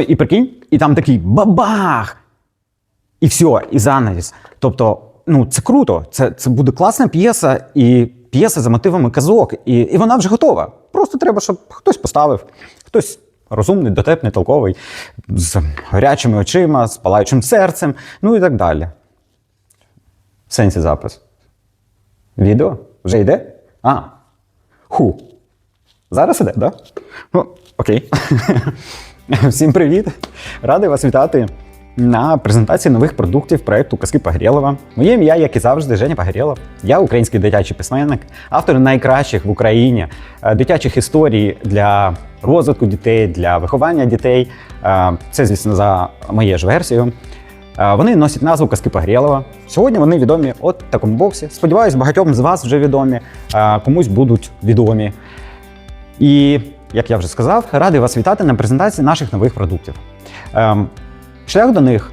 І прикинь, і там такий бабах! І все, і занавіс. Тобто, ну це круто. Це, це буде класна п'єса, і п'єса за мотивами казок, і, і вона вже готова. Просто треба, щоб хтось поставив, хтось розумний, дотепний, толковий, з гарячими очима, з палаючим серцем, ну і так далі. В сенсі запис. Відео? Вже йде? А. Ху. Зараз іде, так? Да? Ну, окей. Всім привіт! Радий вас вітати на презентації нових продуктів проєкту Казки Погрєлова. Моє ім'я, як і завжди, Женя Погрєлов. Я український дитячий письменник, автор найкращих в Україні е, дитячих історій для розвитку дітей, для виховання дітей. Е, Це, звісно, за моєю ж версією. Е, Вони носять назву Казки Погрєлова. Сьогодні вони відомі от такому боксі. Сподіваюсь, багатьом з вас вже відомі, комусь будуть відомі. І, як я вже сказав, радий вас вітати на презентації наших нових продуктів. Ем, шлях до них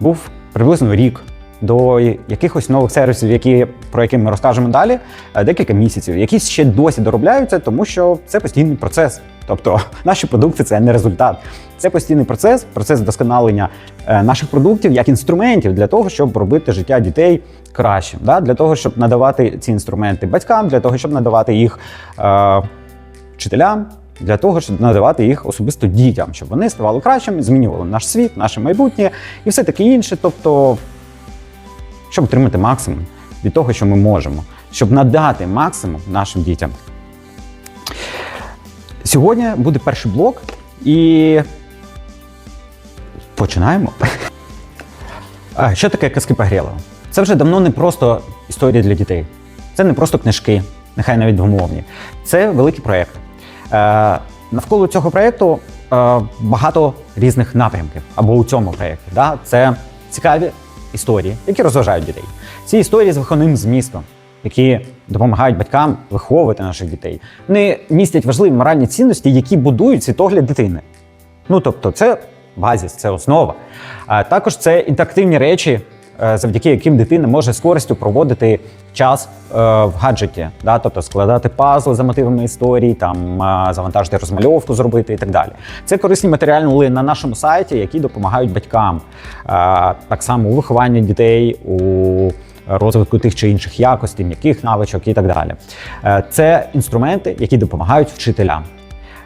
був приблизно рік. До якихось нових сервісів, які, про які ми розкажемо далі, е, декілька місяців. Якісь ще досі доробляються, тому що це постійний процес. Тобто наші продукти це не результат. Це постійний процес, процес вдосконалення е, наших продуктів як інструментів для того, щоб робити життя дітей кращим, да? для того, щоб надавати ці інструменти батькам, для того, щоб надавати їх е, вчителям, для того, щоб надавати їх особисто дітям, щоб вони ставали кращими, змінювали наш світ, наше майбутнє і все таке інше. Тобто, щоб отримати максимум від того, що ми можемо, щоб надати максимум нашим дітям. Сьогодні буде перший блок, і починаємо. Що таке казки Погрєлова? Це вже давно не просто історія для дітей. Це не просто книжки, нехай навіть двомовні. Це великий проєкт. Е, навколо цього проєкту е, багато різних напрямків або у цьому проєкті. Да? Це цікаві історії, які розважають дітей. Ці історії з виховним змістом, які допомагають батькам виховувати наших дітей. Вони містять важливі моральні цінності, які будують світогляд дитини. Ну тобто, це базіс, це основа. А також це інтерактивні речі, завдяки яким дитина може з користю проводити час е, в гаджеті, да? тобто складати пазли за мотивами історії, там е, завантажити розмальовку, зробити і так далі. Це корисні матеріали на нашому сайті, які допомагають батькам. Е, Так само у вихованні дітей, у розвитку тих чи інших якостей, м'яких навичок і так далі. Е, Це інструменти, які допомагають вчителям.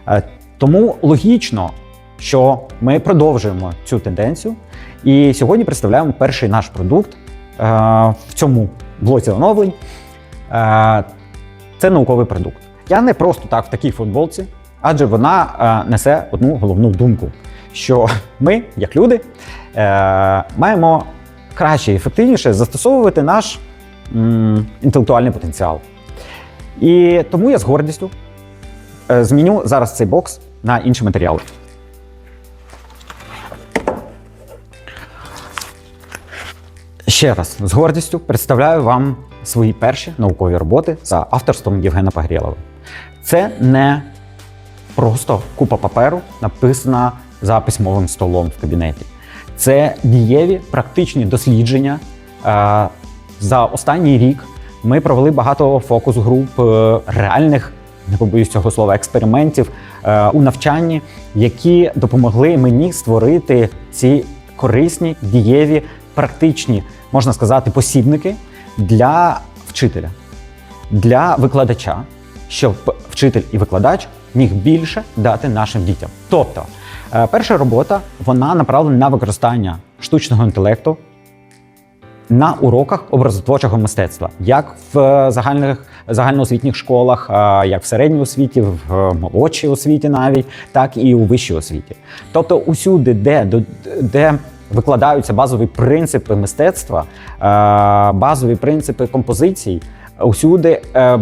Е, Тому логічно, що ми продовжуємо цю тенденцію. І сьогодні представляємо перший наш продукт е, в цьому блоці оновлень. Е, Це науковий продукт. Я не просто так в такій футболці, адже вона е, несе одну головну думку: що ми, як люди, маємо краще і ефективніше застосовувати наш інтелектуальний потенціал. І тому я з гордістю зміню зараз цей бокс на інші матеріали. Ще раз з гордістю представляю вам свої перші наукові роботи за авторством Євгена Погрєлова. Це не просто купа паперу, написана за письмовим столом в кабінеті. Це дієві практичні дослідження. Е, За останній рік ми провели багато фокус-груп е, реальних, не побоюсь цього слова, експериментів е, у навчанні, які допомогли мені створити ці корисні, дієві, практичні, можна сказати, посібники для вчителя, для викладача, щоб вчитель і викладач міг більше дати нашим дітям. Тобто, е, перша робота вона направлена на використання штучного інтелекту на уроках образотворчого мистецтва, як в е, загальних загальноосвітніх школах, е, як в середній освіті, в молодшій освіті навіть, так і у вищій освіті. Тобто, усюди, де, де викладаються базові принципи мистецтва, е, базові принципи композицій, усюди е,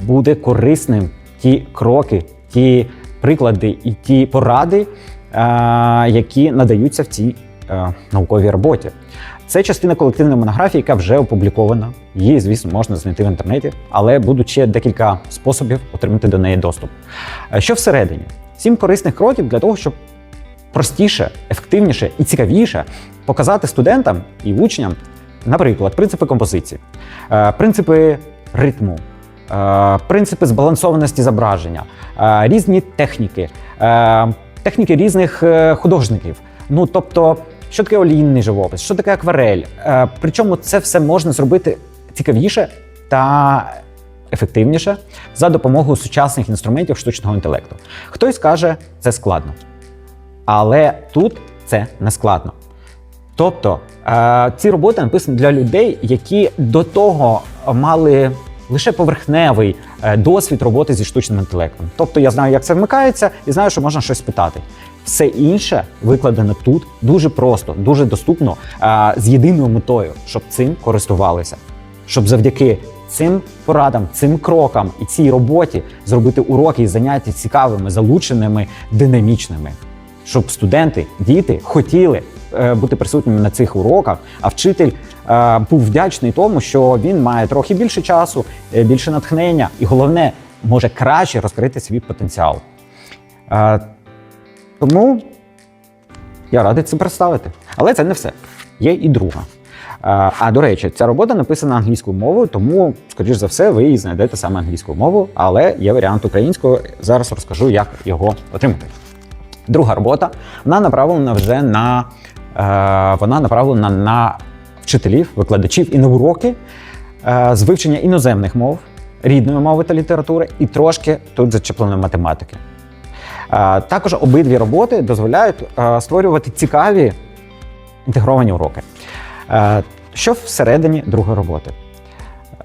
буде корисним ті кроки, ті приклади і ті поради, е, які надаються в цій науковій роботі. Це частина колективної монографії, яка вже опублікована. Її, звісно, можна знайти в інтернеті, але будуть ще декілька способів отримати до неї доступ. Що всередині? Сім корисних кроків для того, щоб простіше, ефективніше і цікавіше показати студентам і учням, наприклад, принципи композиції, е, принципи ритму, е, принципи збалансованості зображення, е, різні техніки, техніки різних художників. Ну тобто, що таке олійний живопис, що таке акварель. Причому це все можна зробити цікавіше та ефективніше за допомогою сучасних інструментів штучного інтелекту. Хтось каже, це складно. Але тут це не складно. Тобто е, ці роботи написані для людей, які до того мали лише поверхневий е, досвід роботи зі штучним інтелектом. Тобто я знаю, як це вмикається, і знаю, що можна щось питати. Все інше викладено тут дуже просто, дуже доступно, е, з єдиною метою, щоб цим користувалися, щоб завдяки цим порадам, цим крокам і цій роботі зробити уроки і заняття цікавими, залученими, динамічними щоб студенти, діти хотіли е, бути присутніми на цих уроках, а вчитель е, був вдячний тому, що він має трохи більше часу, е, більше натхнення і головне, може краще розкрити свій потенціал. Тому я радий це представити. Але це не все. Є і друга. А до речі, ця робота написана англійською мовою, тому, скоріш за все, ви її знайдете саме англійською мовою, але є варіант українською. Зараз розкажу, як його отримати. Друга робота вона направлена вже на е, вона направлена на вчителів, викладачів і на уроки е, з вивчення іноземних мов, рідної мови та літератури, і трошки тут зачеплено математики. Е, також обидві роботи дозволяють е, створювати цікаві інтегровані уроки. Е, що всередині другої роботи?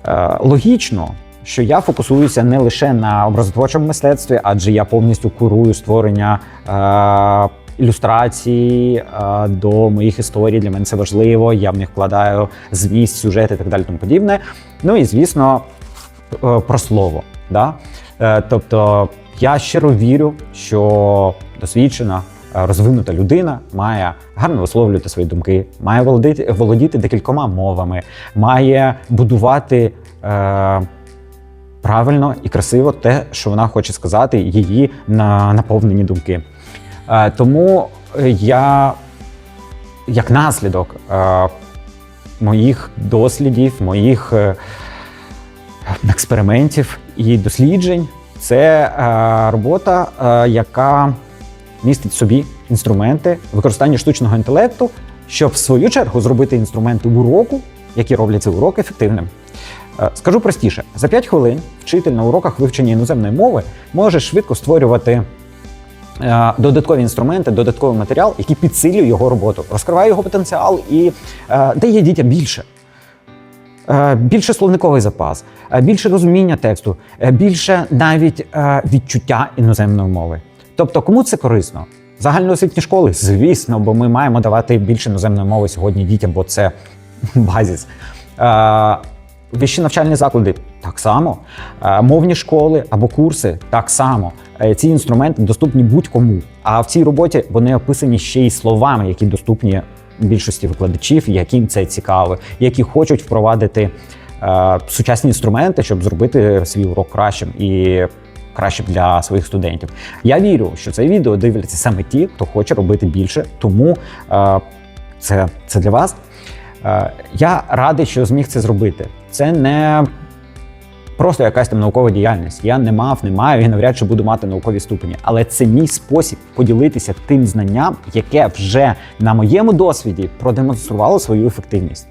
Е, логічно, що я фокусуюся не лише на образотворчому мистецтві, адже я повністю курую створення е, ілюстрацій е, до моїх історій. Для мене це важливо. Я в них вкладаю зміст, сюжет і так далі. Тому подібне. Ну і звісно, е, про слово. Да? Е, тобто я щиро вірю, що досвідчена. Розвинута людина має гарно висловлювати свої думки, має володіти, володіти декількома мовами, має будувати е, правильно і красиво те, що вона хоче сказати, її на наповнені думки. Е, тому я, як наслідок е, моїх дослідів, моїх е, експериментів і досліджень, це робота, яка містить собі інструменти використання штучного інтелекту, щоб в свою чергу зробити інструменти уроку, які роблять цей урок ефективним. Е, Скажу простіше: за 5 хвилин вчитель на уроках вивчення іноземної мови може швидко створювати е, додаткові інструменти, додатковий матеріал, який підсилює його роботу, розкриває його потенціал і е, дає дітям більше. Більше словниковий запас, більше розуміння тексту, більше навіть відчуття іноземної мови. Тобто, кому це корисно? Загальноосвітні школи, звісно, бо ми маємо давати більше іноземної мови сьогодні дітям, бо це базіс. Вищі навчальні заклади так само, Е, мовні школи або курси так само. Е, Ці інструменти доступні будь-кому. А в цій роботі вони описані ще й словами, які доступні більшості викладачів, яким це цікаво, які хочуть впровадити е, сучасні інструменти, щоб зробити свій урок кращим і кращим для своїх студентів. Я вірю, що це відео дивляться саме ті, хто хоче робити більше, тому це, це для вас. Я радий, що зміг це зробити. Це не просто якась там наукова діяльність. Я не мав, не маю і навряд чи буду мати наукові ступені. Але це мій спосіб поділитися тим знанням, яке вже на моєму досвіді продемонструвало свою ефективність.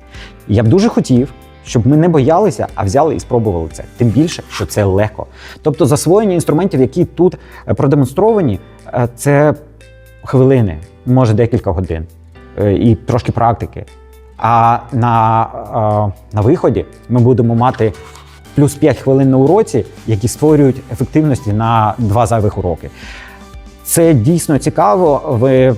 Я б дуже хотів, щоб ми не боялися, а взяли і спробували це. Тим більше, що це легко. Тобто, засвоєння інструментів, які тут е, продемонстровані, е, це хвилини, може декілька годин е, і трошки практики. А на, на виході ми будемо мати плюс 5 хвилин на уроці, які створюють ефективності на два зайвих уроки. Це дійсно цікаво. Ви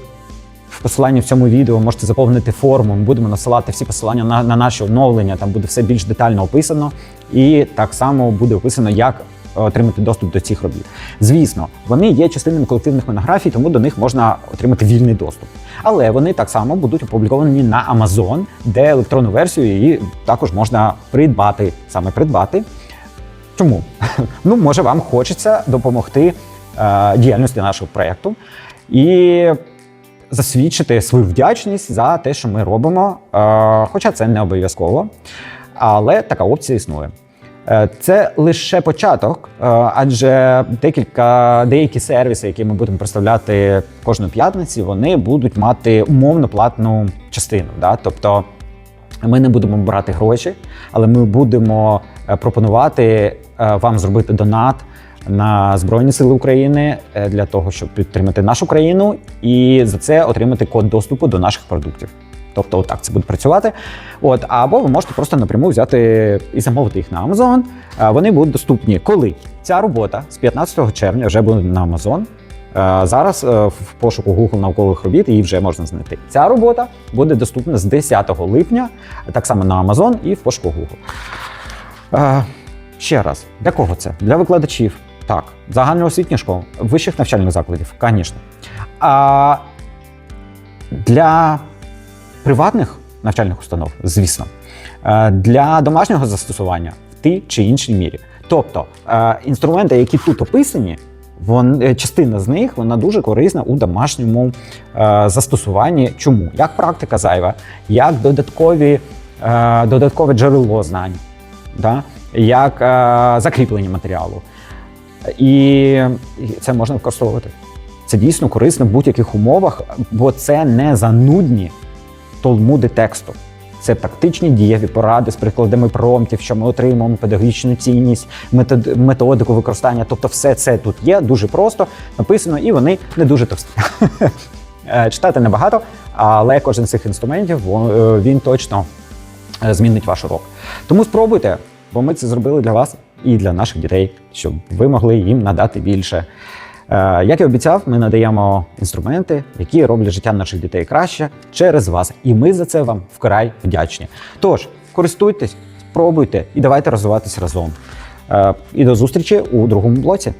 в посиланні в цьому відео можете заповнити форму. Ми будемо насилати всі посилання на, на наші оновлення. Там буде все більш детально описано, і так само буде описано, як отримати доступ до цих робіт. Звісно, вони є частинами колективних монографій, тому до них можна отримати вільний доступ. Але вони так само будуть опубліковані на Amazon, де електронну версію її також можна придбати. Саме придбати. Чому? Ну, може, вам хочеться допомогти е, діяльності нашого проєкту і засвідчити свою вдячність за те, що ми робимо. Е, хоча це не обов'язково, але така опція існує. Е, Це лише початок, е, адже декілька деякі сервіси, які ми будемо представляти кожної п'ятниці, вони будуть мати умовно платну частину. Да? Тобто ми не будемо брати гроші, але ми будемо е, пропонувати вам зробити донат на Збройні Сили України для того, щоб підтримати нашу країну, і за це отримати код доступу до наших продуктів. Тобто, отак це буде працювати. От, або ви можете просто напряму взяти і замовити їх на Amazon. Вони будуть доступні коли ця робота з 15 червня вже буде на Amazon. Зараз е, в пошуку Google наукових робіт її вже можна знайти. Ця робота буде доступна з 10 липня, так само на Amazon і в пошуку Google. Ще раз, для кого це? Для викладачів. Так, загальноосвітніх школ, вищих навчальних закладів, звісно. А для приватних навчальних установ, звісно, Е, для домашнього застосування в тій чи іншій мірі. Тобто е, інструменти, які тут описані, вон, е, частина з них вона дуже корисна у домашньому застосуванні. Чому? Як практика зайва, як додаткові, додаткове джерело знань, да? як закріплення матеріалу. І це можна використовувати. Це дійсно корисно в будь-яких умовах, бо це не занудні толмуди тексту. Це практичні дієві поради з прикладами промптів, що ми отримуємо педагогічну цінність, метод- методику використання. Тобто, все це тут є дуже просто написано, і вони не дуже товсті. Е, Читати небагато, але кожен з цих інструментів е, він точно е, змінить ваш урок. Тому спробуйте, бо ми це зробили для вас і для наших дітей, щоб ви могли їм надати більше. Е, Як і обіцяв, ми надаємо інструменти, які роблять життя наших дітей краще через вас. І ми за це вам вкрай вдячні. Тож, користуйтесь, спробуйте і давайте розвиватись разом. Е, І до зустрічі у другому блоці.